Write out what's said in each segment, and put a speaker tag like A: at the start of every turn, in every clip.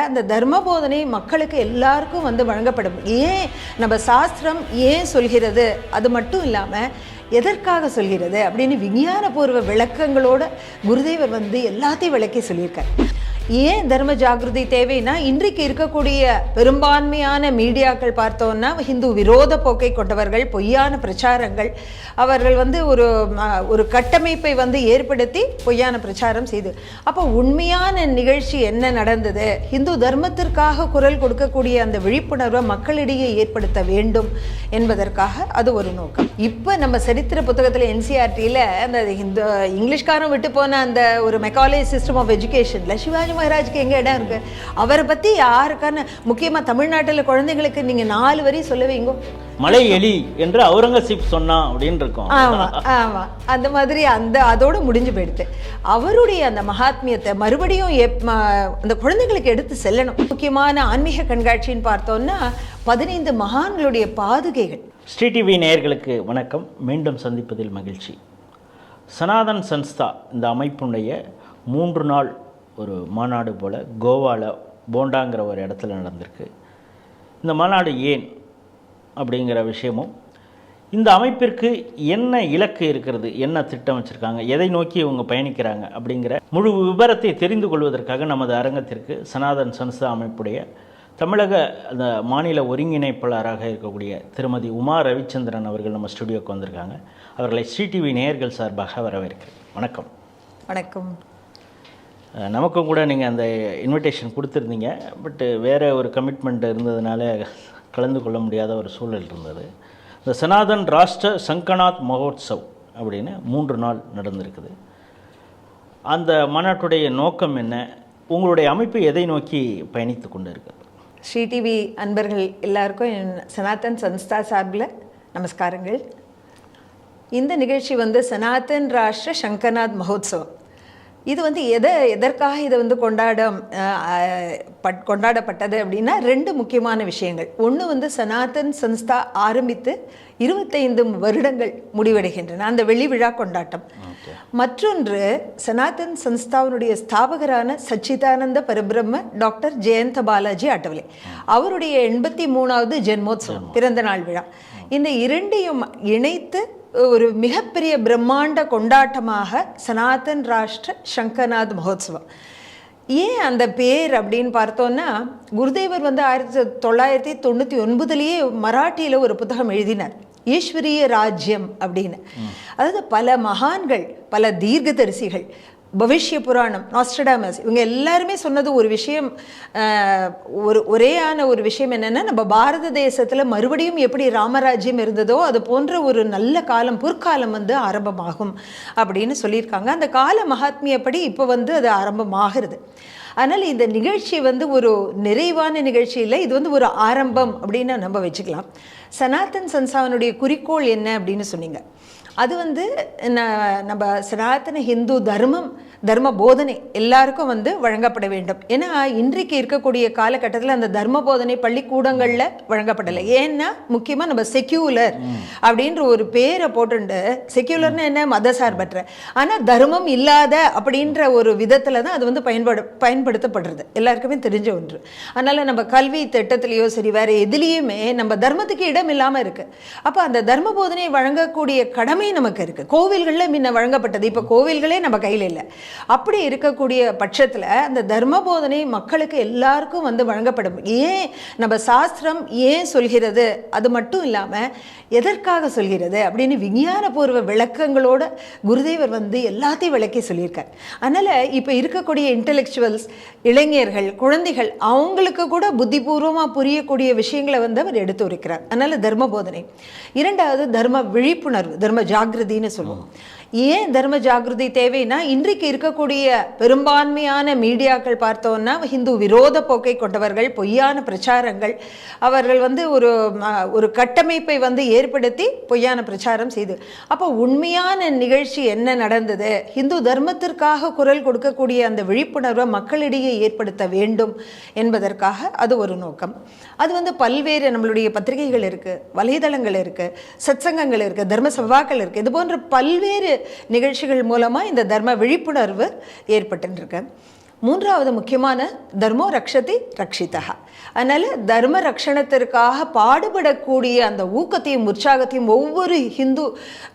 A: அந்த தர்ம போதனை மக்களுக்கு எல்லாருக்கும் வந்து வழங்கப்படும். ஏன் நம்ம சாஸ்திரம் ஏன் சொல்கிறது? அது மட்டும் இல்லாமல் எதற்காக சொல்கிறது? அப்படின்னு விஞ்ஞானபூர்வ விளக்கங்களோட குருதேவர் வந்து எல்லாத்தையும் விளக்கி சொல்லியிருக்கார். ஏன் தர்ம ஜாகிருதி தேவைன்னா இன்றைக்கு இருக்கக்கூடிய பெரும்பான்மையான மீடியாக்கள் பார்த்தோம்னா ஹிந்து விரோத போக்கை கொண்டவர்கள் பொய்யான பிரச்சாரங்கள் அவர்கள் வந்து ஒரு ஒரு கட்டமைப்பை வந்து ஏற்படுத்தி பொய்யான பிரச்சாரம் செய்து. அப்போ உண்மையான நிகழ்ச்சி என்ன நடந்தது? ஹிந்து தர்மத்திற்காக குரல் கொடுக்கக்கூடிய அந்த விழிப்புணர்வை மக்களிடையே ஏற்படுத்த வேண்டும் என்பதற்காக அது ஒரு நோக்கம். இப்போ நம்ம சரித்திர புத்தகத்தில் என்சிஆர்டியில் அந்த ஹிந்து இங்கிலீஷ்காரன் விட்டு போன அந்த ஒரு மெக்காலேஜ் சிஸ்டம் ஆஃப் எஜுகேஷனில் சிவாஜி மகாராஜுக்கு எங்கே இடம் இருக்கு? அவரை பற்றி யாருக்கான முக்கியமாக தமிழ்நாட்டில் குழந்தைங்களுக்கு நீங்கள் நாலு வரி சொல்ல வைங்கோ
B: மலை எலி என்று அவுரங்கசீப் சொன்னான் அப்படின்னு இருக்கும்.
A: ஆமா ஆமா. அந்த மாதிரி அந்த அதோட முடிஞ்சு போயிடுது. அவருடைய அந்த மகாத்மியத்தை மறுபடியும் எப்- அந்த குழந்தைங்களுக்கு எடுத்து செல்லணும். முக்கியமான ஆன்மீக கண்காட்சின்னு பார்த்தோம்னா பதினைந்து மகான்களுடைய பாதுகைகள்.
B: ஸ்ரீ டிவி நேயர்களுக்கு வணக்கம். மீண்டும் சந்திப்பதில் மகிழ்ச்சி. சனாதன் சன்ஸ்தா இந்த அமைப்புடைய மூன்று நாள் ஒரு மாநாடு போல் கோவாவில் போண்டாங்கிற ஒரு இடத்துல நடந்திருக்கு. இந்த மாநாடு ஏன் அப்படிங்கிற விஷயமும் இந்த அமைப்பிற்கு என்ன இலக்கு இருக்கிறது என்ன திட்டம் வச்சுருக்காங்க எதை நோக்கி இவங்க பயணிக்கிறாங்க அப்படிங்கிற முழு விவரத்தை தெரிந்து கொள்வதற்காக நமது அரங்கத்திற்கு சனாதன் சன்ஸ்தா அமைப்புடைய தமிழக அந்த மாநில ஒருங்கிணைப்பாளராக இருக்கக்கூடிய திருமதி உமா ரவிச்சந்திரன் அவர்கள் நம்ம ஸ்டுடியோக்கு வந்திருக்காங்க. அவர்களை சிடிவி நேயர்கள் சார்பாக வரவேற்கிறேன். வணக்கம்.
A: வணக்கம்.
B: நமக்கும் கூட நீங்கள் அந்த இன்விடேஷன் கொடுத்துருந்தீங்க. பட்டு வேறு ஒரு கமிட்மெண்ட் இருந்ததுனால கலந்து கொள்ள முடியாத ஒரு சூழல் இருந்தது. இந்த சனாதன் ராஷ்டிர சங்கநாத் மகோத்சவ் அப்படின்னு மூன்று நாள் நடந்திருக்குது. அந்த மாநாட்டுடைய நோக்கம் என்ன? உங்களுடைய அமைப்பு எதை நோக்கி பயணித்து கொண்டு இருக்குது
A: ஸ்ரீ டிவி அன்பர்கள் எல்லாருக்கும் என் சனாதன் சன்ஸ்தா சார்பில் நமஸ்காரங்கள். இந்த நிகழ்ச்சி வந்து சனாதன் ராஷ்டிர சங்கர்நாத் மகோத்சவம் இது வந்து எதை எதற்காக இதை வந்து கொண்டாட பட் கொண்டாடப்பட்டது அப்படின்னா ரெண்டு முக்கியமான விஷயங்கள். ஒன்று வந்து சனாதன் சன்ஸ்தா ஆரம்பித்து இருபத்தைந்து வருடங்கள் முடிவடைகின்றன. அந்த வெள்ளி விழா கொண்டாட்டம். மற்றொன்று சனாதன் சன்ஸ்தாவினுடைய ஸ்தாபகரான சச்சிதானந்த பரபிரம்ம டாக்டர் ஜெயந்த பாலாஜி அட்டவலே அவருடைய எண்பத்தி மூணாவது ஜென்மோத்சவம். பிறந்த நாள் விழா. இந்த இரண்டையும் இணைத்து ஒரு மிகப்பெரிய பிரம்மாண்ட கொண்டாட்டமாக சனாதன் ராஷ்டிர சங்கர்நாத் மகோத்சவம். ஏன் அந்த பேர் அப்படின்னு பார்த்தோன்னா குருதேவர் வந்து ஆயிரத்தி தொள்ளாயிரத்தி தொண்ணூற்றி ஒன்பதுலேயே மராட்டியில் ஒரு புத்தகம் எழுதினார். ஈஸ்வரிய ராஜ்யம் அப்படின்னு. அதாவது பல மகான்கள் பல தீர்க்கதரிசிகள் பவிஷ்ய புராணம் நாஸ்டடாமஸ் இவங்க எல்லாருமே சொன்னது ஒரு விஷயம் ஒரு ஒரேயான ஒரு விஷயம் என்னென்னா நம்ம பாரத தேசத்தில் மறுபடியும் எப்படி ராமராஜ்யம் இருந்ததோ அது போன்ற ஒரு நல்ல காலம் பொற்காலம் வந்து ஆரம்பமாகும் அப்படின்னு சொல்லியிருக்காங்க. அந்த கால மகாத்மியப்படி இப்போ வந்து அது ஆரம்பமாகிறது. அதனால் இந்த நிகழ்ச்சி வந்து ஒரு நிறைவான நிகழ்ச்சி இல்லை இது வந்து ஒரு ஆரம்பம் அப்படின்னு நம்ம வச்சுக்கலாம். சனாதன் சன்சாவனுடைய குறிக்கோள் என்ன அப்படின்னு சொன்னீங்க. அது வந்து நம்ம சனாதன ஹிந்து தர்மம் தர்ம போதனை எல்லாருக்கும் வந்து வழங்கப்பட வேண்டும். ஏன்னா இன்றைக்கு இருக்கக்கூடிய காலகட்டத்தில் அந்த தர்ம போதனை பள்ளிக்கூடங்களில் வழங்கப்படலை. ஏன்னா முக்கியமாக நம்ம செக்யூலர் அப்படின்ற ஒரு பேரை போட்டுண்டு செக்யூலர்னு என்ன? மதசார்பற்ற. ஆனால் தர்மம் இல்லாத அப்படின்ற ஒரு விதத்தில் தான் அது வந்து பயன்படு பயன்படுத்தப்படுறது. எல்லாருக்குமே தெரிஞ்ச ஒன்று. அதனால் நம்ம கல்வி திட்டத்திலையோ சரி வேறு எதுலேயுமே நம்ம தர்மத்துக்கு இடம் இல்லாமல் இருக்குது அப்போ அந்த தர்ம போதனை வழங்கக்கூடிய கடமை நமக்கு இருக்குது கோவில்களில் முன்ன வழங்கப்பட்டது. இப்போ கோவில்களே நம்ம கையில் இல்லை. அப்படி இருக்கக்கூடிய பட்சத்தில் அந்த தர்ம போதனை மக்களுக்கு எல்லாருக்கும் வந்து வழங்கப்படும். ஏன் நம்ம சாஸ்திரம் ஏன் சொல்கிறது? அது மட்டும் இல்லாமல் எதற்காக சொல்கிறது? அப்படின்னு விஞ்ஞானபூர்வ விளக்கங்களோட குருதேவர் வந்து எல்லாத்தையும் விளக்கி சொல்லியிருக்கார். அதனால் இப்போ இருக்கக்கூடிய இன்டெலெக்சுவல்ஸ் இளைஞர்கள் குழந்தைகள் அவங்களுக்கு கூட புத்திபூர்வமாக புரியக்கூடிய விஷயங்களை வந்து அவர் எடுத்து உரைக்கிறார். அதனால் தர்ம போதனை இரண்டாவது தர்ம விழிப்புணர்வு தர்ம ஜாகிரதின்னு சொல்லுவோம். ஏன் தர்ம ஜாகிருதி தேவைன்னா இன்றைக்கு இருக்கக்கூடிய பெரும்பான்மையான மீடியாக்கள் பார்த்தோன்னா ஹிந்து விரோத போக்கை கொண்டவர்கள் பொய்யான பிரச்சாரங்கள் அவர்கள் வந்து ஒரு ஒரு கட்டமைப்பை வந்து ஏற்படுத்தி பொய்யான பிரச்சாரம் செய்து. அப்போ உண்மையான நிகழ்ச்சி என்ன நடந்தது? ஹிந்து தர்மத்திற்காக குரல் கொடுக்கக்கூடிய அந்த விழிப்புணர்வை மக்களிடையே ஏற்படுத்த வேண்டும் என்பதற்காக அது ஒரு நோக்கம். அது வந்து பல்வேறு நம்மளுடைய பத்திரிகைகள் இருக்குது வலைதளங்கள் இருக்குது சத்சங்கங்கள் இருக்குது தர்ம சபாக்கள் இருக்குது இது போன்ற பல்வேறு நிகழ்ச்சிகள் மூலமாக இந்த தர்ம விழிப்புணர்வு ஏற்பட்டுருக்கு மூன்றாவது முக்கியமான தர்மோ ரக்ஷதி ரக்ஷிதா அதனால் தர்ம ரக்ஷணத்திற்காக பாடுபடக்கூடிய அந்த ஊக்கத்தையும் உற்சாகத்தையும் ஒவ்வொரு ஹிந்து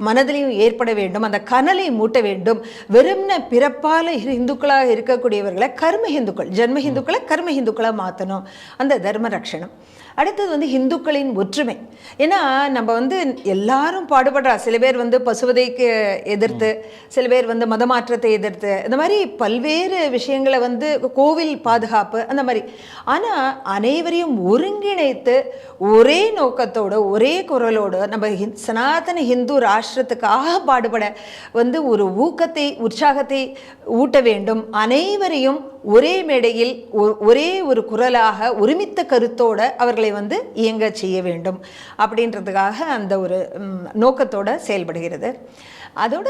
A: மனதிலையும் ஏற்பட வேண்டும் அந்த கனலை மூட்ட வேண்டும். வெறும்ன பிறப்பால் இந்துக்களாக இருக்கக்கூடியவர்களை கர்ம ஹிந்துக்கள் ஜென்ம ஹிந்துக்களை கர்ம ஹிந்துக்களாக மாற்றணும் அந்த தர்ம ரக்ஷணம் அடுத்தது வந்து இந்துக்களின் ஒற்றுமை. ஏன்னா நம்ம வந்து எல்லாரும் பாடுபடுறா. சில பேர் வந்து பசுவதைக்கு எதிர்த்து சில பேர் வந்து மதமாற்றத்தை எதிர்த்து இந்த மாதிரி பல்வேறு விஷயங்களை வந்து கோவில் பாதுகாப்பு அந்த மாதிரி. ஆனால் அனைவரையும் ஒருங்கிணைத்து ஒரே நோக்கத்தோடு ஒரே குரலோடு நம்ம சனாதன ஹிந்து ராஷ்டிரத்துக்காக பாடுபட வந்து ஒரு ஊக்கத்தை உற்சாகத்தை ஊட்ட வேண்டும். அனைவரையும் ஒரே மேடையில் ஒ- ஒரே ஒரு குரலாக ஒருமித்த கருத்தோட அவர்களை வந்து இயங்க செய்ய வேண்டும் அப்படின்றதுக்காக அந்த ஒரு நோக்கத்தோட செயல்படுகிறது. அதோட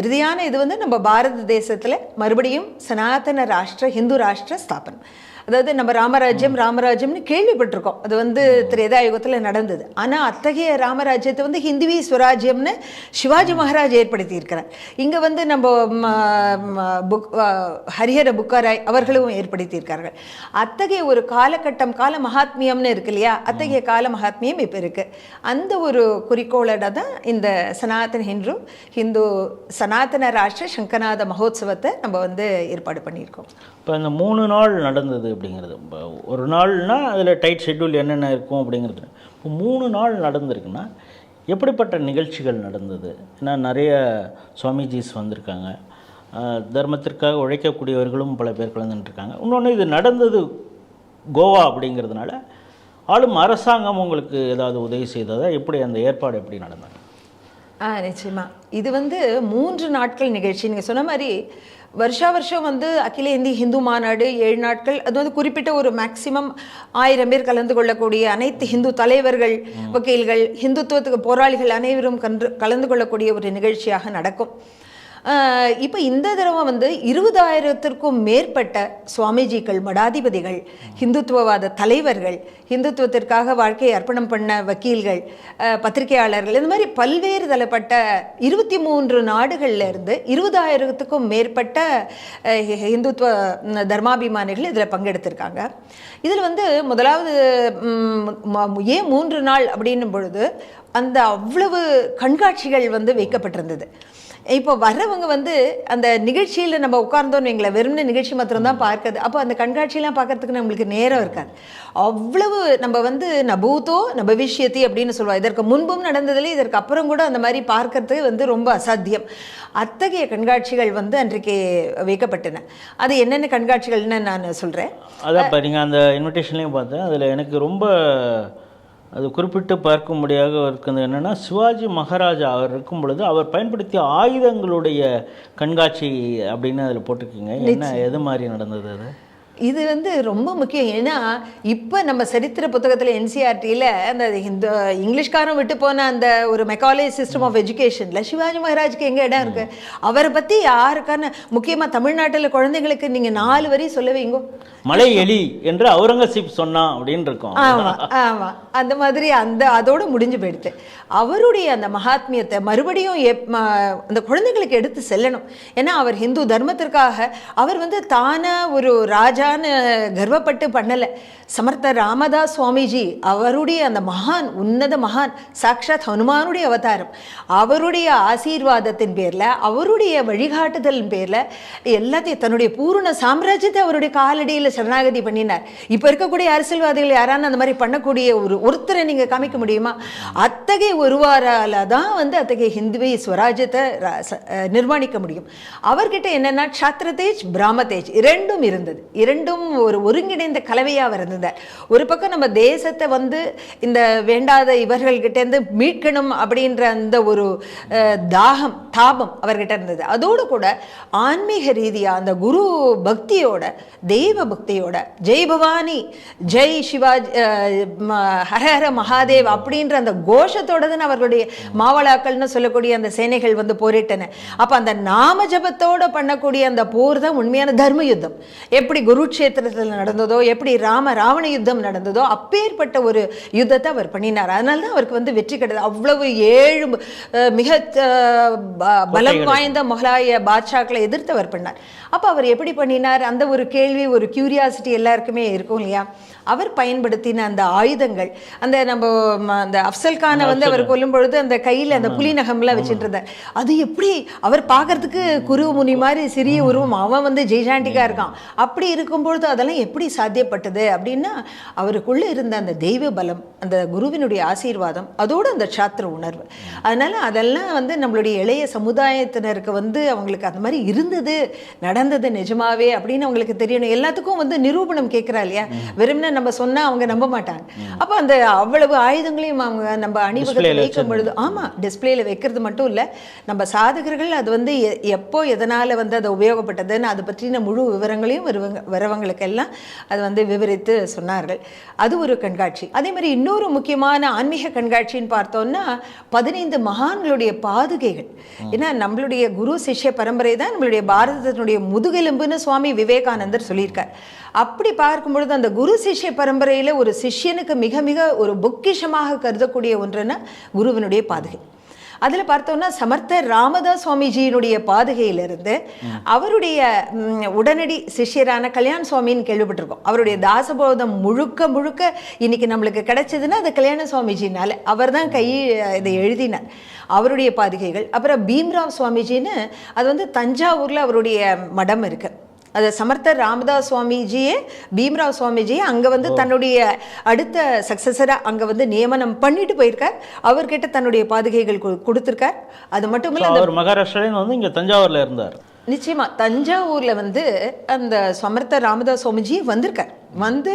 A: இறுதியான இது வந்து நம்ம பாரத தேசத்தில் மறுபடியும் சனாதன ராஷ்டிர ஹிந்து ராஷ்டிர ஸ்தாபனம். அதாவது நம்ம ராமராஜ்யம் ராமராஜ்யம்னு கேள்விப்பட்டிருக்கோம். அது வந்து திரேதாயுகத்தில் நடந்தது. ஆனால் அத்தகைய ராமராஜ்யத்தை வந்து ஹிந்துவி ஸ்வராஜ்யம்னு சிவாஜி மகாராஜ் ஏற்படுத்தி இருக்கிறார் இங்கே வந்து நம்ம புக் ஹரிஹர புக்காராய் அவர்களும் ஏற்படுத்தியிருக்கார்கள். அத்தகைய ஒரு காலகட்டம் கால மகாத்மியம்னு இருக்கு இல்லையா? அத்தகைய கால மகாத்மியம் இப்போ இருக்குது அந்த ஒரு குறிக்கோளோட தான் இந்த சனாதன ஹிந்து ஹிந்து சனாதன ராஷ்டிர சங்கநாத மகோத்சவத்தை நம்ம வந்து ஏற்பாடு பண்ணியிருக்கோம்.
B: இப்போ இந்த மூணு நாள் நடந்தது அப்படிங்கிறது. இப்போ ஒரு நாள்னால் அதில் டைட் ஷெட்யூல் என்னென்ன இருக்கும் அப்படிங்கிறது. இப்போ மூணு நாள் நடந்திருக்குன்னா எப்படிப்பட்ட நிகழ்ச்சிகள் நடந்தது? ஏன்னா நிறைய சுவாமிஜிஸ் வந்திருக்காங்க. தர்மத்திற்காக உழைக்கக்கூடியவர்களும் பல பேர் கலந்துட்டுருக்காங்க இன்னொன்று இது நடந்தது கோவா அப்படிங்கிறதுனால ஆளும் அரசாங்கம் உங்களுக்கு ஏதாவது உதவி செய்ததா? எப்படி அந்த ஏற்பாடு எப்படி நடந்தாங்க
A: ஆ நிச்சயமா. இது வந்து மூன்று நாட்கள் நிகழ்ச்சி. நீங்கள் சொன்ன மாதிரி வருஷா வருஷம் வந்து அகில இந்திய ஹிந்து மாநாடு ஏழு நாட்கள். அது வந்து குறிப்பிட்ட ஒரு மேக்சிமம் ஆயிரம் பேர் கலந்து கொள்ளக்கூடிய அனைத்து ஹிந்து தலைவர்கள் வக்கீல்கள் ஹிந்துத்துவத்துக்கு போராளிகள் அனைவரும் கன்று கலந்து கொள்ளக்கூடிய ஒரு நிகழ்ச்சியாக நடக்கும். இப்போ இந்த தடவை வந்து இருபதாயிரத்திற்கும் மேற்பட்ட சுவாமிஜிகள் மடாதிபதிகள் ஹிந்துத்துவவாத தலைவர்கள் ஹிந்துத்துவத்திற்காக வாழ்க்கையை அர்ப்பணம் பண்ண வக்கீல்கள் பத்திரிகையாளர்கள் இந்த மாதிரி பல்வேறு தரப்பட்ட இருபத்தி மூன்று நாடுகளில் இருந்து இருபதாயிரத்துக்கும் மேற்பட்ட ஹிந்துத்துவ தர்மாபிமானிகள் இதில் பங்கெடுத்திருக்காங்க. இதில் வந்து முதலாவது ஏன் மூன்று நாள் அப்படின்னும் பொழுது அந்த அவ்வளவு கண்காட்சிகள் வந்து வைக்கப்பட்டிருந்தது. இப்போ வர்றவங்க வந்து அந்த நிகழ்ச்சியில் நம்ம உட்கார்ந்தோன்னு வைங்களேன் வெறும்னு நிகழ்ச்சி மாத்திரம்தான் பார்க்குது அப்போ அந்த கண்காட்சியெல்லாம் பார்க்கறதுக்கு நம்மளுக்கு நேரம் இருக்காது. அவ்வளவு நம்ம வந்து நபூத்தோ நபவிஷ்யத்தி அப்படின்னு சொல்லுவோம். இதற்கு முன்பும் நடந்ததில்லை இதற்கு அப்புறம் கூட அந்த மாதிரி பார்க்கறது வந்து ரொம்ப அசாத்தியம். அத்தகைய கண்காட்சிகள் வந்து அன்றைக்கு வைக்கப்பட்டன. அது என்னென்ன கண்காட்சிகள்னு நான் சொல்கிறேன்
B: அதான் இப்போ நீங்கள் அந்த இன்விடேஷன்லேயும் பார்த்தேன். அதில் எனக்கு ரொம்ப அது குறிப்பிட்டு பார்க்கும்படியாக இருக்கிறது என்னென்னா சிவாஜி மகாராஜா அவர் இருக்கும் பொழுது அவர் பயன்படுத்திய ஆயுதங்களுடைய கண்காட்சி அப்படின்னு அதில் போட்டிருக்கீங்க. என்ன எது மாதிரி நடந்தது அது?
A: இது வந்து ரொம்ப முக்கியம். ஏன்னா இப்போ நம்ம சரித்திர புத்தகத்தில் என்சிஆர்டியில் அந்த இந்த இங்கிலீஷ்காரன் விட்டு போன அந்த ஒரு மெக்காலேஜ் சிஸ்டம் ஆஃப் எஜுகேஷனில் சிவாஜி மகாராஜுக்கு எங்கே இடம் இருக்கு? அவரை பற்றி யாருக்கான முக்கியமாக தமிழ்நாட்டில் குழந்தைங்களுக்கு நீங்கள் நாலு வரி சொல்ல வைங்கோ
B: மலை எலி என்று அவுரங்கசீப் சொன்னான் அப்படின்னு இருக்கும்.
A: ஆமா ஆமா. அந்த மாதிரி அந்த அதோட முடிஞ்சு போயிடுது. அவருடைய அந்த மகாத்மியத்தை மறுபடியும் எப் அந்த குழந்தைகளுக்கு எடுத்து செல்லணும். ஏன்னா அவர் ஹிந்து தர்மத்திற்காக அவர் வந்து தானா ஒரு ராஜான்னு கர்வப்பட்டு பண்ணலை. சமர்த்த ராமதாஸ் சுவாமிஜி அவருடைய அந்த மகான் உன்னத மகான் சாக்ஷாத் ஹனுமானுடைய அவதாரம் அவருடைய ஆசீர்வாதத்தின் பேரில் அவருடைய வழிகாட்டுதலின் பேரில் எல்லாத்தையும் தன்னுடைய பூரண சாம்ராஜ்யத்தை அவருடைய காலடியில் சரணாகதி பண்ணினார். இப்போ இருக்கக்கூடிய அரசியல்வாதிகள் யாரான அந்த மாதிரி பண்ணக்கூடிய ஒரு ஒருத்தரை நீங்கள் காமிக்க முடியுமா? அத்தகைய ஒருவாரால தான் வந்து அத்தகைய ஹிந்துவை ஸ்வராஜ்யத்தை நிர்மாணிக்க முடியும். அவர்கிட்ட என்னென்னா பிராம தேஜ் இரண்டும் இருந்தது. இரண்டும் ஒரு ஒருங்கிணைந்த கலவையாக இருந்தார் ஒரு பக்கம் நம்ம தேசத்தை வந்து இந்த வேண்டாத இவர்கள்கிட்டேருந்து மீட்கணும் அப்படின்ற அந்த ஒரு தாகம் தாபம் அவர்கிட்ட இருந்தது. அதோடு கூட ஆன்மீக ரீதியாக அந்த குரு பக்தியோட தெய்வ பக்தியோட ஜெய் பவானி ஜெய் சிவாஜி ஹரஹர மகாதேவ் அப்படின்ற அந்த கோஷத்தோட தான் அவர்களுடைய மாவளாக்கள்னு சொல்லக்கூடிய அந்த சேனைகள் வந்து போரிட்டன. அப்போ அந்த நாம ஜபத்தோட பண்ணக்கூடிய அந்த போர் தான் உண்மையான தர்ம யுத்தம். எப்படி குரு குருட்சேத்திரத்தில் நடந்ததோ எப்படி ராம ராவண யுத்தம் நடந்ததோ அப்பேற்பட்ட ஒரு யுத்தத்தை அவர் பண்ணினார். அதனால தான் அவருக்கு வந்து வெற்றி கிடையாது அவ்வளவு ஏழு மிக பலம் வாய்ந்த முகலாய பாட்ஷாக்களை எதிர்த்து அவர் பண்ணார். அப்போ அவர் எப்படி பண்ணினார்? அந்த ஒரு கேள்வி ஒரு கியூரியாசிட்டி எல்லாருக்குமே இருக்கும் இல்லையா? அவர் பயன்படுத்தின அந்த ஆயுதங்கள் அந்த நம்ம அந்த அப்சல் கானை வந்து அவர் கொல்லும் பொழுது அந்த கையில் அந்த புலி நகம்லாம் வச்சுட்டு இருந்தார். அது எப்படி அவர் பார்க்கறதுக்கு குரு முனி மாதிரி சிறிய உருவம் அவன் வந்து ஜெய்சாண்டிக்கா இருக்கான். அப்படி இருக்கும்பொழுது அதெல்லாம் எப்படி சாத்தியப்பட்டது அப்படின்னா அவருக்குள்ள இருந்த அந்த தெய்வ பலம் அந்த குருவினுடைய ஆசீர்வாதம் அதோட அந்த சாத்திர உணர்வு. அதனால அதெல்லாம் வந்து நம்மளுடைய இளைய சமுதாயத்தினருக்கு வந்து அவங்களுக்கு அந்த மாதிரி இருந்தது நடந்தது நிஜமாவே அப்படின்னு அவங்களுக்கு தெரியணும். எல்லாத்துக்கும் வந்து நிரூபணம் கேட்குறா இல்லையா? வெறும்னா நம்ம சொன்னா அவங்க நம்ப மாட்டாங்க. அப்போ அந்த அவ்வளவு ஆயுதங்களையும் அவங்க நம்ம அணிவகுத்து
B: Displayல
A: வைக்கும் பொழுது ஆமா டிஸ்பிளேல வைக்கிறது மட்டும் இல்ல நம்ம சாதகர்கள் அது வந்து எப்போ எதனால வந்து அது உபயோகப்பட்டதுன்னு அதை பற்றின முழு விவரங்களையும் வருவங்க வரவங்களுக்கு எல்லாம் அது வந்து விவரித்து சொன்னார்கள். அது ஒரு கண்காட்சி. அதே மாதிரி இன்னொரு முக்கியமான ஆன்மீக கண்காட்சின்னு பார்த்தோம்னா பதினைந்து மகான்களுடைய பாதுகைகள். ஏன்னா நம்மளுடைய குரு சிஷ்ய பரம்பரை தான் நம்மளுடைய பாரதத்தினுடைய முதுகெலும்புன்னு சுவாமி விவேகானந்தர் சொல்லியிருக்கார். அப்படி பார்க்கும் பொழுது அந்த குரு சிஷ்ய பரம்பரையில ஒரு சிஷ்யனுக்கு மிக மிக ஒரு பொக்கிஷமாக கருதக்கூடிய ஒன்றுன்னா குருவினுடைய பாதுகை. அதில் பார்த்தோம்னா சமர்த்த ராமதாஸ் சுவாமிஜியினுடைய பாதுகையிலிருந்து அவருடைய உடனடி சிஷ்யரான கல்யாண சுவாமின்னு கேள்விப்பட்டிருக்கோம். அவருடைய தாசபோதம் முழுக்க முழுக்க இன்னைக்கு நம்மளுக்கு கிடைச்சதுன்னா அது கல்யாண சுவாமிஜினால அவர் தான் கை இதை எழுதினார். அவருடைய பாதுகைகள். அப்புறம் பீம்ராவ் சுவாமிஜின்னு அது வந்து தஞ்சாவூரில் அவருடைய மடம் இருக்குது அது சமர்த்த ராமதாஸ் சுவாமிஜியே பீம்ராவ் சுவாமிஜியே அங்கே வந்து தன்னுடைய அடுத்த சக்சஸராக அங்கே வந்து நியமனம் பண்ணிட்டு போயிருக்கார். அவர்கிட்ட தன்னுடைய பாதுகைகள் கொடுத்திருக்கார். அது மட்டும் இல்ல
B: அவர் மகாராஷ்டிராலேருந்து வந்து இங்கே தஞ்சாவூரில் இருந்தார்.
A: நிச்சயமா தஞ்சாவூர்ல வந்து அந்த சமர்த்த ராமதாஸ் சுவாமிஜி வந்திருக்கார். வந்து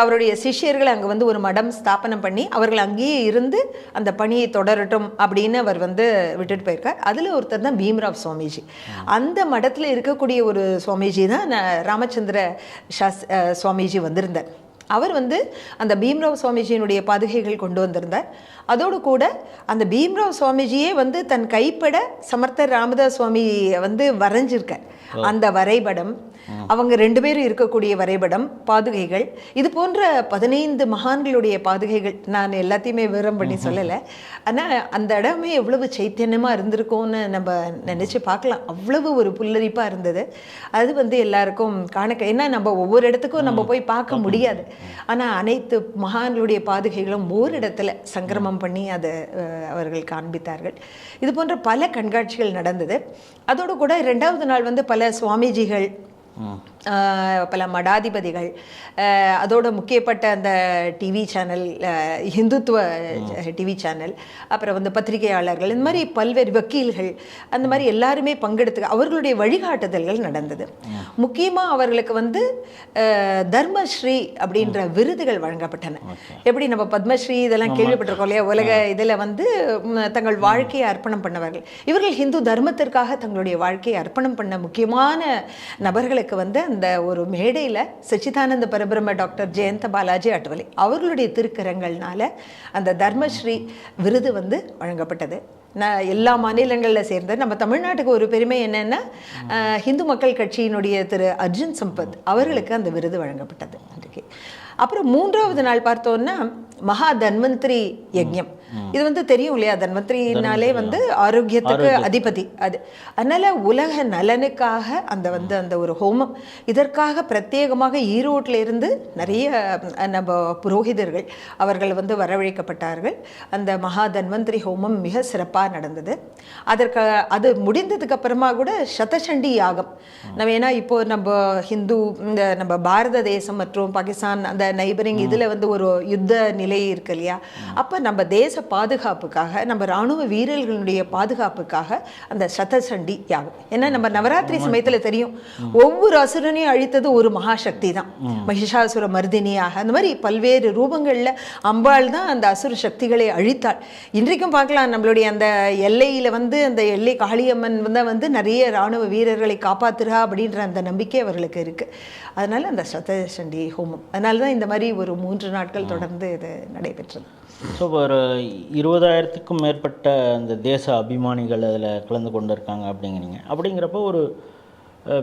A: அவருடைய சிஷ்யர்களை அங்க வந்து ஒரு மடம் ஸ்தாபனம் பண்ணி அவர்கள் அங்கேயே இருந்து அந்த பணியை தொடரட்டும் அப்படின்னு அவர் வந்து விட்டுட்டு போயிருக்கார். அதுல ஒருத்தர் தான் பீம்ராவ் சுவாமிஜி. அந்த மடத்துல இருக்கக்கூடிய ஒரு சுவாமிஜி தான் ராமச்சந்திர சாஸ் சுவாமிஜி வந்திருந்தார். அவர் வந்து அந்த பீம்ராவ் சுவாமிஜியினுடைய பாதுகைகள் கொண்டு வந்திருந்தார். அதோடு கூட அந்த பீம்ராவ் சுவாமிஜியே வந்து தன் கைப்பட சமர்த்த ராமதாஸ் சுவாமி வந்து வரைஞ்சிருக்கார். அந்த வரைபடம் அவங்க ரெண்டு பேரும் இருக்கக்கூடிய வரைபடம் பாதுகைகள். இது போன்ற பதினைந்து மகான்களுடைய பாதுகைகள் நான் எல்லாத்தையுமே விவரம் பண்ணி சொல்லலை. ஆனால் அந்த இடமே எவ்வளவு சைத்தன்யமாக இருந்திருக்கும்னு நம்ம நினச்சி பார்க்கலாம். அவ்வளவு ஒரு புல்லரிப்பாக இருந்தது. அது வந்து எல்லாருக்கும் காண ஏன்னா நம்ம ஒவ்வொரு இடத்துக்கும் நம்ம போய் பார்க்க முடியாது. ஆனால் அனைத்து மகான்களுடைய பாதுகைகளும் ஓரிடத்துல சங்கிரமம் பண்ணி அதை அவர்கள் காண்பித்தார்கள். இது போன்ற பல கண்காட்சிகள் நடந்தது. அதோடு கூட ரெண்டாவது நாள் வந்து பல சுவாமிஜிகள் Hum. பல மடாதிபதிகள். அதோட முக்கியப்பட்ட அந்த TV channel Hindutva TV channel அப்புறம் வந்து பத்திரிகையாளர்கள் இந்த மாதிரி பல்வேறு வக்கீல்கள் அந்த மாதிரி எல்லாருமே பங்கெடுத்து அவர்களுடைய வழிகாட்டுதல்கள் நடந்தது. முக்கியமாக அவர்களுக்கு வந்து தர்மஸ்ரீ அப்படின்ற விருதுகள் வழங்கப்பட்டன. எப்படி நம்ம பத்மஸ்ரீ இதெல்லாம் கேள்விப்பட்டிருக்கோம் இல்லையா? உலக இதில் வந்து தங்கள் வாழ்க்கையை அர்ப்பணம் பண்ணவர்கள். இவர்கள் ஹிந்து தர்மத்திற்காக தங்களுடைய வாழ்க்கையை அர்ப்பணம் பண்ண முக்கியமான நபர்களுக்கு வந்து அந்த ஒரு மேடையில் சச்சிதானந்த பரபிரம டாக்டர் ஜெயந்த பாலாஜி அட்வலை அவர்களுடைய திருக்கரங்கள்னால அந்த தர்மஸ்ரீ விருது வந்து வழங்கப்பட்டது. நான் எல்லா மாநிலங்களில் சேர்ந்த நம்ம தமிழ்நாட்டுக்கு ஒரு பெருமை என்னென்னா ஹிந்து மக்கள் கட்சியினுடைய திரு அர்ஜுன் சம்பத் அவர்களுக்கு அந்த விருது வழங்கப்பட்டது. அப்புறம் மூன்றாவது நாள் பார்த்தோன்னா மகா தன்வந்திரி யஜ்யம். இது வந்து தெரியும் இல்லையா? தன்வந்திரினாலே வந்து ஆரோக்கியத்துக்கு அதிபதி. அது அதனால உலக நலனுக்காக அந்த வந்து அந்த ஒரு ஹோமம். இதற்காக பிரத்யேகமாக ஈரோட்டில் இருந்து நிறைய நம்ம புரோகிதர்கள் அவர்கள் வந்து வரவழைக்கப்பட்டார்கள். அந்த மகா தன்வந்திரி ஹோமம் மிக சிறப்பாக நடந்தது. அதற்கு அது முடிந்ததுக்கு அப்புறமா கூட சதசண்டி யாகம். நம்ம ஏன்னா இப்போ நம்ம ஹிந்து இந்த நம்ம பாரத தேசம் மற்றும் பாகிஸ்தான் அந்த நைபரிங் இதில் வந்து ஒரு யுத்த நிலை இருக்கு இல்லையா? அப்போ நம்ம தேச பாதுகாப்புக்காக நம்ம ராணுவ வீரர்களுடைய பாதுகாப்புக்காக அந்த சதசண்டி யாகம். ஏன்னா நம்ம நவராத்திரி சமயத்தில் தெரியும் ஒவ்வொரு அசுரனையும் அழித்தது ஒரு மகாசக்தி தான். மகிஷாசுர மர்தினியாக. அந்த மாதிரி பல்வேறு ரூபங்களில் அம்பாள் தான் அந்த அசுர சக்திகளை அழித்தாள். இன்றைக்கும் பார்க்கலாம் நம்மளுடைய அந்த எல்லையில் வந்து அந்த எல்லை காளியம்மன் வந்து வந்து நிறைய ராணுவ வீரர்களை காப்பாத்துறா அப்படின்ற அந்த நம்பிக்கை அவர்களுக்கு இருக்கு. அதனால அந்த சதசண்டி ஹோமம். அதனால தான் இந்த மாதிரி ஒரு மூன்று நாட்கள் தொடர்ந்து இது நடைபெற்றது.
B: ஸோ ஒரு இருபதாயிரத்துக்கும் மேற்பட்ட அந்த தேச அபிமானிகள் அதில் கலந்து கொண்டு இருக்காங்க அப்படிங்கிறீங்க. அப்படிங்கிறப்போ ஒரு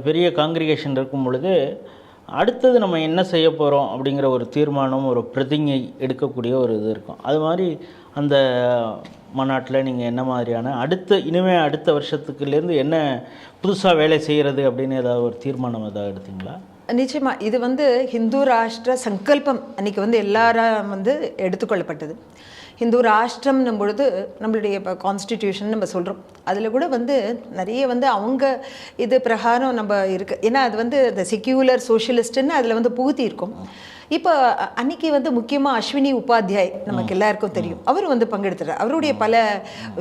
B: பெரிய காங்கிரிகேஷன் இருக்கும் பொழுது அடுத்தது நம்ம என்ன செய்ய போகிறோம் அப்படிங்கிற ஒரு தீர்மானம் ஒரு பிரதிஞை எடுக்கக்கூடிய ஒரு இது இருக்கும். அது மாதிரி அந்த மாநாட்டில் நீங்கள் என்ன மாதிரியான அடுத்த இனிமே அடுத்த வருஷத்துக்குலேருந்து என்ன புதுசாக வேலை செய்கிறது அப்படின்னு ஏதாவது ஒரு தீர்மானம் ஏதாவது எடுத்தீங்களா?
A: நிச்சயமாக இது வந்து ஹிந்து ராஷ்டிர சங்கல்பம் அன்றைக்கி வந்து எல்லாரும் வந்து எடுத்துக்கொள்ளப்பட்டது. ஹிந்து ராஷ்டிரம்னும் பொழுது நம்மளுடைய இப்போ கான்ஸ்டிடியூஷன் நம்ம சொல்கிறோம் அதில் கூட வந்து நிறைய வந்து அவங்க இது பிரகாரம் நம்ம இருக்குது ஏன்னா அது வந்து இந்த செக்யூலர் சோஷியலிஸ்ட்டுன்னு அதில் வந்து புகுத்தி இருக்கும். இப்போ அன்னைக்கு வந்து முக்கியமாக அஸ்வினி உபாத்யாய் நமக்கு எல்லாருக்கும் தெரியும். அவர் வந்து பங்கெடுத்துறார் அவருடைய பல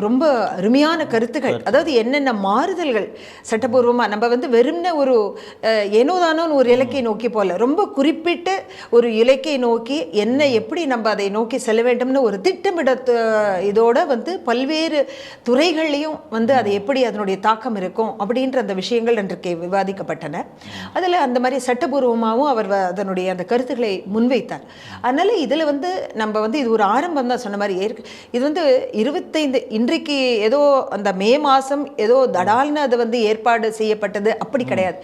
A: ரொம்ப அருமையான கருத்துக்கள் அதாவது என்னென்ன மாறுதல்கள் சட்டபூர்வமாக நம்ம வந்து வெறும்ன ஒரு ஏனோதானோன்னு ஒரு இலக்கை நோக்கி போகல. ரொம்ப குறிப்பிட்டு ஒரு இலக்கை நோக்கி என்ன எப்படி நம்ம அதை நோக்கி செல்ல வேண்டும்னு ஒரு திட்டமிட இதோட வந்து பல்வேறு துறைகள்லையும் வந்து அது எப்படி அதனுடைய தாக்கம் இருக்கும் அப்படின்ற அந்த விஷயங்கள் அன்றைக்கு விவாதிக்கப்பட்டன. அதில் அந்த மாதிரி சட்டபூர்வமாகவும் அவர் அதனுடைய அந்த கருத்துக்களை முன்வைத்தார். அதனால இதில் வந்து நம்ம வந்து இது ஒரு ஆரம்பம் தான் சொன்ன மாதிரி. ஏற்க இது வந்து இருபத்தைந்து இன்றைக்கு ஏதோ அந்த மே மாதம் ஏதோ தடால்னு அது வந்து ஏற்பாடு செய்யப்பட்டது அப்படி கிடையாது.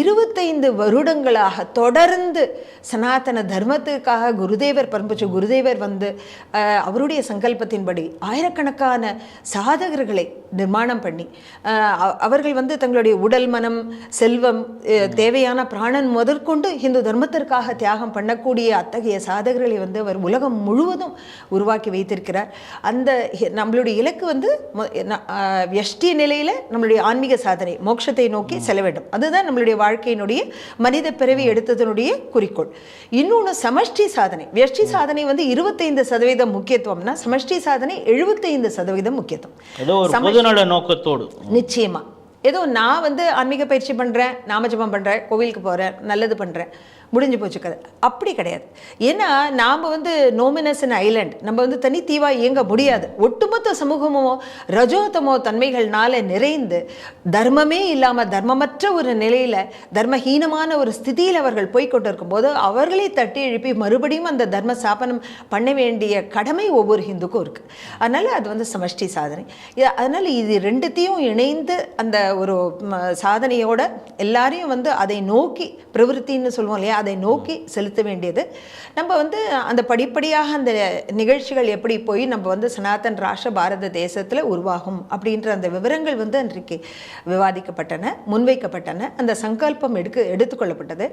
A: இருபத்தைந்து வருடங்களாக தொடர்ந்து சனாதன தர்மத்துக்காக குருதேவர் பரம்புச்ச குருதேவர் வந்து அவருடைய சங்கல்பத்தின்படி ஆயிரக்கணக்கான சாதகர்களை நிர்மாணம் பண்ணி அவர்கள் வந்து தங்களுடைய உடல் மனம் செல்வம் தேவையான பிராணன் முதற்கொண்டு இந்து தர்மத்திற்காக தியாகம் பண்ணக்கூடிய அத்தகைய சாதகர்களை வந்து அவர் உலகம் முழுவதும் உருவாக்கி வைத்திருக்கிறார். அந்த நம்மளுடைய இலக்கு வந்து வியஷ்டி நிலையில நம்மளுடைய ஆன்மீக சாதனை மோட்சத்தை நோக்கி செல்ல வேண்டும். அதுதான் நம்மளுடைய வாழ்க்கையினுடைய மனித பிறவி எடுத்ததனுடைய குறிக்கோள். இன்னொன்று சமஷ்டி சாதனை. வியஷ்டி சாதனை வந்து இருபத்தைந்து சதவீதம் முக்கியத்துவம்னா சமஷ்டி சாதனை எழுபத்தைந்து சதவீதம் முக்கியத்துவம்.
B: நோக்கத்தோடு.
A: நிச்சயமா. ஏதோ நான் வந்து ஆன்மீக பயிற்சி பண்ணுறேன் நாமஜபம் பண்ணுறேன் கோவிலுக்கு போகிறேன் நல்லது பண்ணுறேன் முடிஞ்சு போச்சு கதை. அப்படி கிடையாது. ஏன்னா நாம் வந்து நோமினஸ் இன் ஐலண்ட். நம்ம வந்து தனித்தீவாக இயங்க முடியாது. ஒட்டுமொத்த சமூகமோ ரஜோதமோ தன்மைகள்னால நிறைந்து தர்மமே இல்லாமல் தர்மமற்ற ஒரு நிலையில் தர்மஹீனமான ஒரு ஸ்திதியில் அவர்கள் போய்க்கொண்டு இருக்கும்போது அவர்களை தட்டி எழுப்பி மறுபடியும் அந்த தர்ம ஸ்தாபனம் பண்ண வேண்டிய கடமை ஒவ்வொரு ஹிந்துக்கும் இருக்குது அதனால் அது வந்து சமஷ்டி சாதனை. அதனால் இது ரெண்டுத்தையும் இணைந்து அந்த ஒரு சாதனையோட எல்லாரையும் வந்து அதை நோக்கி பிரவருத்தின்னு சொல்லுவோம் இல்லையா? அதை நோக்கி செலுத்த வேண்டியது. நம்ம வந்து அந்த படிப்படியாக அந்த நிகழ்ச்சிகள் எப்படி போய் நம்ம வந்து சனாதன் ராஷ்டிர பாரத தேசத்தில் உருவாகும் அப்படின்ற அந்த விவரங்கள் வந்து அன்றைக்கு விவாதிக்கப்பட்டன முன்வைக்கப்பட்டன. அந்த சங்கல்பம் எடுக்க எடுத்துக்கொள்ளப்பட்டது.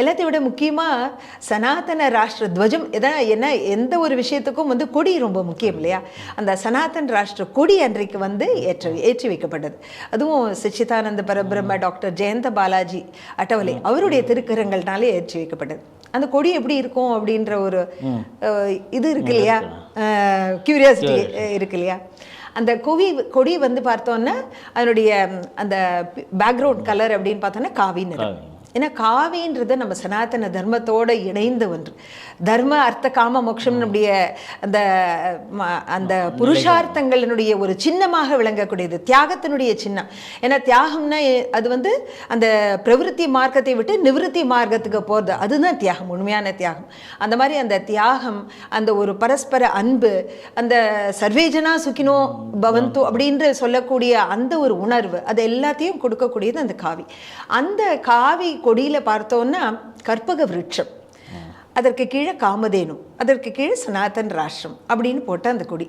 A: எல்லாத்தையும் விட முக்கியமாக சனாதன ராஷ்டிர துவஜம் எதா என்ன எந்த ஒரு விஷயத்துக்கும் வந்து கொடி ரொம்ப முக்கியம் இல்லையா? அந்த சனாதன் ராஷ்டிர கொடி அன்றைக்கு வந்து ஏற்ற ஏற்றி வைக்கப்பட்டது. அதுவும் சச்சிதானந்த பரபிரம்ம டாக்டர் ஜெயந்த பாலாஜி அட்டவலை அவருடைய திருக்கரங்கள்னாலே ஏற்றி வைக்கப்பட்டது அந்த கொடி எப்படி இருக்கும் அப்படின்ற ஒரு இது இருக்கு இல்லையா? கியூரியாசிட்டி இருக்கு. இல்லையா? அந்த கொவி கொடி வந்து பார்த்தோன்னா அதனுடைய அந்த பேக்ரவுண்ட் கலர் அப்படின்னு பார்த்தோன்னா காவி நிறம் ஏன்னா காவின்றது நம்ம சனாதன தர்மத்தோட இணைந்த ஒன்று. தர்ம அர்த்த காம மோட்சம் நம்முடைய அந்த ம- அந்த புருஷார்த்தங்களினுடைய ஒரு சின்னமாக விளங்கக்கூடியது தியாகத்தினுடைய சின்னம். ஏன்னா தியாகம்னா அது வந்து அந்த பிரவிற்த்தி மார்க்கத்தை விட்டு நிவிருத்தி மார்க்கத்துக்கு போகிறது அதுதான் தியாகம் உண்மையான தியாகம். அந்த மாதிரி அந்த தியாகம் அந்த ஒரு பரஸ்பர அன்பு அந்த சர்வேஜனா சுக்கினோ பவந்து அப்படின்ற சொல்லக்கூடிய அந்த ஒரு உணர்வு அது எல்லாத்தையும் கொடுக்கக்கூடியது அந்த காவி. அந்த காவி கொடியில் பார்த்தோன்னா கற்பக விருட்சம். அதற்கு கீழே காமதேனு அதற்கு கீழே சனாதன் ராஷ்டிரம் அப்படின்னு போட்ட அந்த கொடி.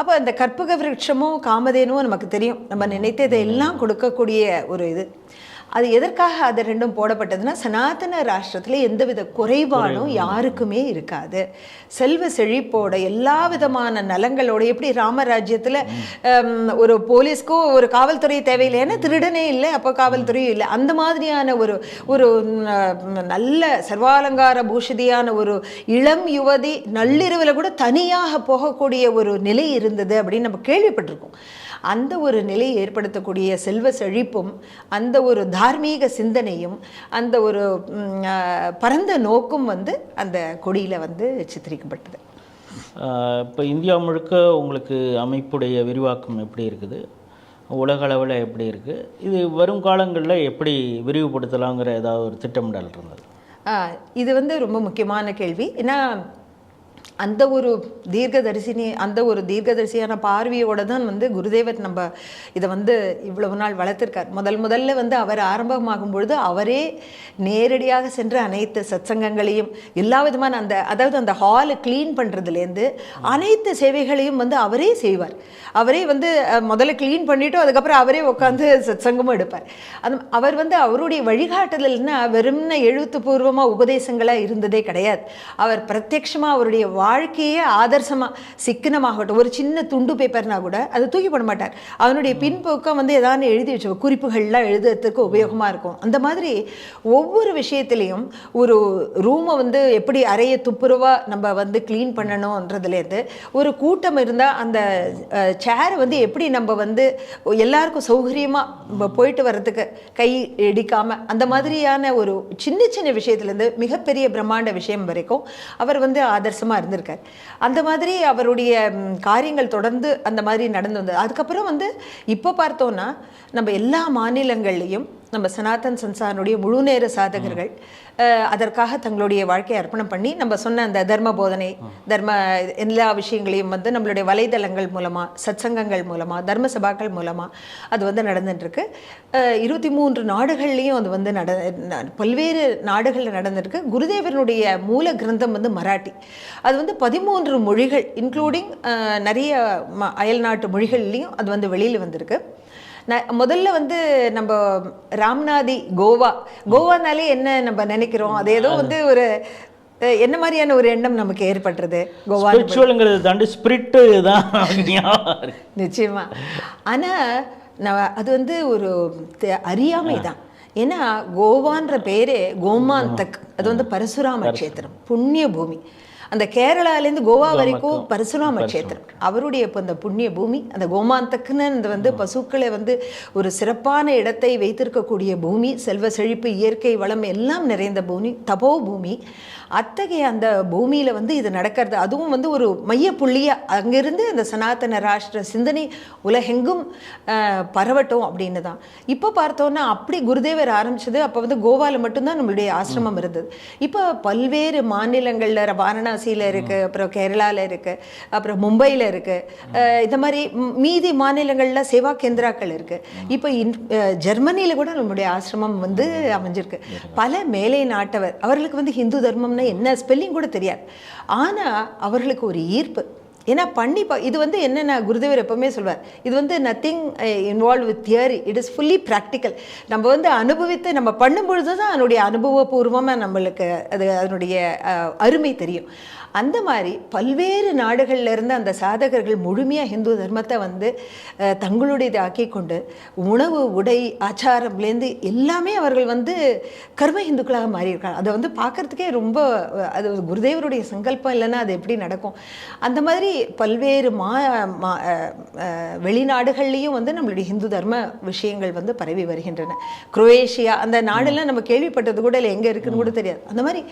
A: அப்போ அந்த கற்பக விருட்சமும் காமதேனும் நமக்கு தெரியும். நம்ம நினைத்ததை எல்லாம் கொடுக்கக்கூடிய ஒரு இது. அது எதற்காக அது ரெண்டும் போடப்பட்டதுன்னா சனாதன ராஷ்டிரத்தில் எந்தவித குறைபாடும் யாருக்குமே இருக்காது. செல்வ செழிப்போட எல்லா விதமான நலங்களோட எப்படி ராமராஜ்யத்தில் ஒரு போலீஸ்க்கோ ஒரு காவல்துறை தேவையில்லை ஏன்னா திருடனே இல்லை அப்போ காவல்துறையும் இல்லை. அந்த மாதிரியான ஒரு ஒரு நல்ல சர்வாலங்கார பூஷிதியான ஒரு இளம் யுவதி நள்ளிரவில் கூட தனியாக போகக்கூடிய ஒரு நிலை இருந்தது அப்படின்னு நம்ம கேள்விப்பட்டிருக்கோம். அந்த ஒரு நிலையை ஏற்படுத்தக்கூடிய செல்வ செழிப்பும் அந்த ஒரு தார்மீக சிந்தனையும் அந்த ஒரு பரந்த நோக்கும் வந்து அந்த கொடியில் வந்து சித்தரிக்கப்பட்டது.
B: இப்போ இந்தியா முழுக்க உங்களுக்கு அமைப்புடைய விரிவாக்கம் எப்படி இருக்குது? உலக அளவில் எப்படி இருக்குது இது வரும் காலங்களில் எப்படி விரிவுபடுத்தலாங்கிற ஏதாவது ஒரு திட்டமிடல் இருந்தது?
A: இது வந்து ரொம்ப முக்கியமான கேள்வி. ஏன்னா அந்த ஒரு தீர்க்கதரிசினி அந்த ஒரு தீர்க்கதரிசியான பார்வையோட தான் வந்து குருதேவர் நம்ம இதை வந்து இவ்வளவு நாள் வளர்த்துருக்கார். முதல் முதல்ல வந்து அவர் ஆரம்பமாகும் பொழுது அவரே நேரடியாக சென்று அனைத்து சத்சங்கங்களையும் எல்லா விதமான அந்த அதாவது அந்த ஹாலை க்ளீன் பண்ணுறதுலேருந்து அனைத்து சேவைகளையும் வந்து அவரே செய்வார். அவரே வந்து முதல்ல க்ளீன் பண்ணிவிட்டு அதுக்கப்புறம் அவரே உட்காந்து சத்சங்கமும் எடுப்பார். அது அவர் வந்து அவருடைய வழிகாட்டுதல்னா வெறும்ன எழுத்துப்பூர்வமாக உபதேசங்களாக இருந்ததே கிடையாது. அவர் பிரத்யக்ஷமாக அவருடைய வாழ்க்கையே ஆதர்சமாக சிக்கனமாகட்டும். ஒரு சின்ன துண்டு பேப்பர்னா கூட அதை தூக்கி போட மாட்டார். அவனுடைய பின்பக்கம் வந்து ஏதாவது எழுதி வச்சு குறிப்புகள்லாம் எழுதுறதுக்கு உபயோகமாக இருக்கும். அந்த மாதிரி ஒவ்வொரு விஷயத்துலையும் ஒரு ரூமை வந்து எப்படி அறைய துப்புரவாக நம்ம வந்து க்ளீன் பண்ணணுன்றதுலேருந்து ஒரு கூட்டம் இருந்தால் அந்த சேரை வந்து எப்படி நம்ம வந்து எல்லாருக்கும் சௌகரியமாக போயிட்டு வர்றதுக்கு கை இடிக்காமல் அந்த மாதிரியான ஒரு சின்ன சின்ன விஷயத்துலேருந்து மிகப்பெரிய பிரம்மாண்ட விஷயம் வரைக்கும் அவர் வந்து ஆதர்சமாக இருந்திருக்கார் அந்த மாதிரி அவருடைய காரியங்கள் தொடர்ந்து அந்த மாதிரி நடந்து வந்தது. அதுக்கப்புறம் வந்து இப்போ பார்த்தோன்னா நம்ம எல்லா மாநிலங்கள்லேயும் நம்ம சனாதன் சன்சாரனுடைய முழு நேர சாதகர்கள் அதற்காக தங்களுடைய வாழ்க்கையை அர்ப்பணம் பண்ணி நம்ம சொன்ன அந்த தர்ம போதனை தர்ம எல்லா விஷயங்களையும் வந்து நம்மளுடைய வலைதளங்கள் மூலமாக சத்சங்கங்கள் மூலமாக தர்ம சபாக்கள் மூலமாக அது வந்து நடந்துட்டுருக்கு. இருபத்தி மூன்று நாடுகள்லேயும் அது வந்து நட ந- பல்வேறு நாடுகளில் நடந்திருக்கு குருதேவனுடைய மூல கிரந்தம் வந்து மராட்டி. அது வந்து பதிமூன்று மொழிகள் இன்க்ளூடிங் நிறைய ம- அயல்நாட்டு மொழிகள்லேயும் அது வந்து வெளியில் வந்திருக்கு. முதல்ல வந்து நம்ம ராம்நாதி கோவா. கோவானாலே என்ன நம்ம நினைக்கிறோம்? அது ஏதோ வந்து ஒரு என்ன மாதிரியான ஒரு எண்ணம் நமக்கு ஏற்பட்டுறது கோவா
B: ஸ்பிரிச்சுவலுங்கிறத தாண்டி ஸ்பிரிட்டு தான்.
A: நிச்சயமா. ஆனா நான் அது வந்து ஒரு அறியாமை தான். ஏன்னா கோவான்ற பேரே கோமாந்தக் அது வந்து பரசுராம கஷேத்திரம் புண்ணிய பூமி அந்த கேரளாலேருந்து கோவா வரைக்கும் பரசுராம கஷேத்திரம். அவருடைய இப்போ இந்த புண்ணிய பூமி அந்த கோமாந்தக்குன்னு இந்த வந்து பசுக்களை வந்து ஒரு சிறப்பான இடத்தை வைத்திருக்கக்கூடிய பூமி செல்வ செழிப்பு இயற்கை வளம் எல்லாம் நிறைந்த பூமி தபோ பூமி. அத்தகைய அந்த பூமியில் வந்து இது நடக்கிறது. அதுவும் வந்து ஒரு மையப்புள்ளியாக அங்கிருந்து அந்த சனாதன ராஷ்டிர சிந்தனை உலகெங்கும் பரவட்டும் அப்படின்னு தான் இப்போ பார்த்தோன்னா அப்படி குருதேவர் ஆரம்பிச்சது அப்போ வந்து கோவாவில் மட்டும்தான் நம்மளுடைய ஆசிரமம் இருந்தது. இப்போ பல்வேறு மாநிலங்களில் வாரணாசியில் இருக்குது அப்புறம் கேரளாவில் இருக்குது அப்புறம் மும்பையில் இருக்குது இந்த மாதிரி மீதி மாநிலங்களில் சேவா கேந்திராக்கள் இருக்குது இப்போ இன் ஜெர்மனியில் கூட நம்மளுடைய ஆசிரமம் வந்து அமைஞ்சிருக்கு. பல மேலை நாட்டவர் அவர்களுக்கு வந்து ஹிந்து தர்மம்னா என்ன ஸ்பெல்லிங் கூட தெரியாது. ஆனால் அவர்களுக்கு ஒரு ஈர்ப்பு. ஏன்னா பண்ணி பா இது வந்து என்னென்ன குருதேவர் எப்பவுமே சொல்வார். இது வந்து nothing involve with theory it is fully practical நம்ம வந்து அனுபவித்து நம்ம பண்ணும்பொழுது தான் அதனுடைய அனுபவபூர்வமாக நம்மளுக்கு அது அதனுடைய அருமை தெரியும். அந்த மாதிரி பல்வேறு நாடுகளில் இருந்து அந்த சாதகர்கள் முழுமையாக ஹிந்து தர்மத்தை வந்து அஹ், தங்களுடையதை ஆக்கி கொண்டு உணவு உடை ஆச்சாரம்லேருந்து எல்லாமே அவர்கள் வந்து கர்ம ஹிந்துக்களாக மாறியிருக்காங்க. அதை வந்து பார்க்குறதுக்கே ரொம்ப அது குருதேவருடைய சங்கல்பம் இல்லைன்னா அது எப்படி நடக்கும்? அந்த மாதிரி பல்வேறு மா வெளிநாடுகள்லேயும் வந்து நம்மளுடைய ஹிந்து தர்ம விஷயங்கள் வந்து பரவி வருகின்றன. குரோவேஷியா அந்த நாடெல்லாம் நம்ம கேள்விப்பட்டது கூட இல்லை எங்கே இருக்குன்னு கூட தெரியாது. அந்த மாதிரி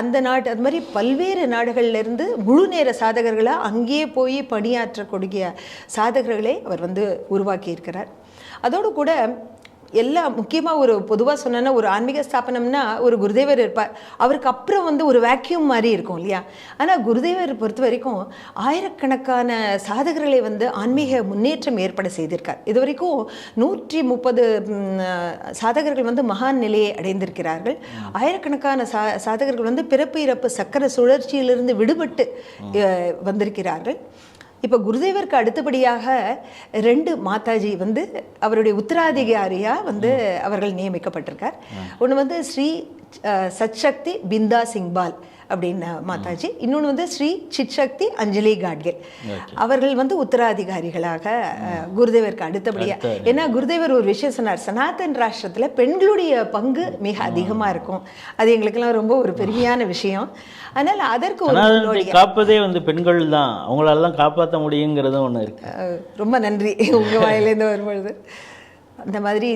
A: அந்த நாட்டு அது மாதிரி பல்வேறு நாடுகள்ல இருந்து முழு நேர சாதகர்களாக அங்கேயே போய் பணியாற்றக்கூடிய சாதகர்களை அவர் வந்து உருவாக்கி இருக்கிறார் அதோடு கூட எல்லா முக்கியமாக ஒரு பொதுவாக சொன்னோன்னா ஒரு ஆன்மீக ஸ்தாபனம்னா ஒரு குருதேவர் இருப்பார். அவருக்கு அப்புறம் வந்து ஒரு வேக்யூம் மாதிரி இருக்கும் இல்லையா? ஆனால் குருதேவர் பொறுத்த வரைக்கும் ஆயிரக்கணக்கான சாதகர்களை வந்து ஆன்மீக முன்னேற்றம் ஏற்பட செய்திருக்கார். இது வரைக்கும் நூற்றி முப்பது சாதகர்கள் வந்து மகான் நிலையை அடைந்திருக்கிறார்கள். ஆயிரக்கணக்கான சா சாதகர்கள் வந்து பிறப்பு இறப்பு சக்கர சுழற்சியிலிருந்து விடுபட்டு வந்திருக்கிறார்கள். இப்போ குருதேவருக்கு அடுத்தபடியாக ரெண்டு மாதாஜி வந்து அவருடைய உத்தராதிகாரியாக வந்து அவர்கள் நியமிக்கப்பட்டிருக்கார். ஒன்று வந்து ஸ்ரீ சத்சக்தி பிந்தா சிங்பால். அப்படின்னு மாதாஜி. இன்னொன்று வந்து ஸ்ரீ சிட்சக்தி அஞ்சலி காட்கே. அவர்கள் வந்து உத்தராதிகாரிகளாக குருதேவருக்கு அடுத்தபடியாக ஏன்னா குருதேவர் ஒரு விஷயம் சொன்னார் சனாதன் ராஷ்டிரத்தில் பெண்களுடைய பங்கு மிக அதிகமாக இருக்கும். அது எங்களுக்கெல்லாம் ரொம்ப ஒரு பெருமையான விஷயம். அதனால் அதற்கு ஒரு
B: காப்பதே வந்து பெண்கள் தான். அவங்களால தான் காப்பாற்ற முடியுங்கிறதும் ஒன்று இருக்கு.
A: ரொம்ப நன்றி. உங்கள் வாயிலேருந்து வரும்பொழுது. அந்த மாதிரி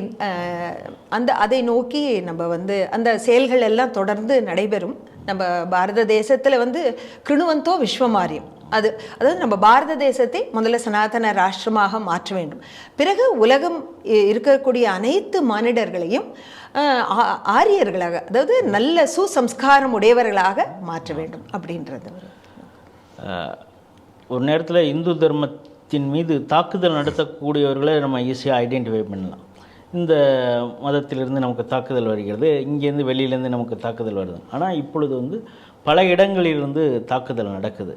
A: அந்த அதை நோக்கி நம்ம வந்து அந்த செயல்கள் எல்லாம் தொடர்ந்து நடைபெறும். நம்ம பாரத தேசத்தில் வந்து கிருணுவந்தோ விஸ்வமாரியம். அது அதாவது நம்ம பாரத தேசத்தை முதல்ல சனாதன ராஷ்டிரமாக மாற்ற வேண்டும். பிறகு உலகம் இ- இருக்கக்கூடிய அனைத்து மானிடர்களையும் ஆரியர்களாக அதாவது நல்ல சுசம்ஸ்காரம் உடையவர்களாக மாற்ற வேண்டும் அப்படின்றது. ஒரு
B: ஒரு நேரத்தில் இந்து தர்மத்தின் மீது தாக்குதல் நடத்தக்கூடியவர்களை நம்ம ஈஸியாக ஐடென்டிஃபை பண்ணலாம். இந்த மதத்திலிருந்து நமக்கு தாக்குதல் வருகிறது இங்கேருந்து வெளியிலேருந்து நமக்கு தாக்குதல் வருது. ஆனால் இப்பொழுது வந்து பல இடங்களிலிருந்து தாக்குதல் நடக்குது.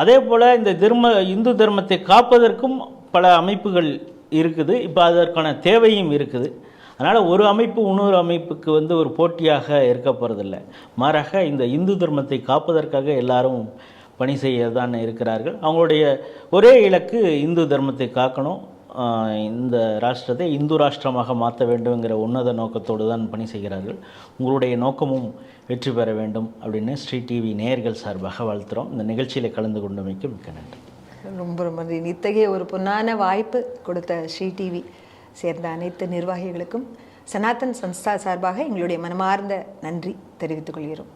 B: அதே போல் இந்த தர்ம இந்து தர்மத்தை காப்பதற்கும் பல அமைப்புகள் இருக்குது. இப்போ அதற்கான தேவையும் இருக்குது. அதனால் ஒரு அமைப்பு இன்னொரு அமைப்புக்கு வந்து ஒரு போட்டியாக இருக்க போகிறதில்ல மாறாக இந்த இந்து தர்மத்தை காப்பதற்காக எல்லாரும் பணி செய்ய தான் இருக்கிறார்கள். அவங்களுடைய ஒரே இலக்கு இந்து தர்மத்தை காக்கணும். இந்த ராஷ்டிரத்தை இந்து ராஷ்டிரமாக மாற்ற வேண்டுங்கிற உன்னத நோக்கத்தோடு தான் பணி செய்கிறார்கள். உங்களுடைய நோக்கமும் வெற்றி பெற வேண்டும் அப்படின்னு ஸ்ரீ டிவி நேயர்கள் சார்பாக வாழ்த்துறோம். இந்த நிகழ்ச்சியில் கலந்து கொண்டமைக்கு மிக்க நன்றி.
A: ரொம்ப ரொம்ப இத்தகைய ஒரு பொன்னான வாய்ப்பு கொடுத்த ஸ்ரீ டிவி சேர்ந்த அனைத்து நிர்வாகிகளுக்கும் சனாதன் சன்ஸ்தா சார்பாக எங்களுடைய மனமார்ந்த நன்றி தெரிவித்துக் கொள்கிறோம்.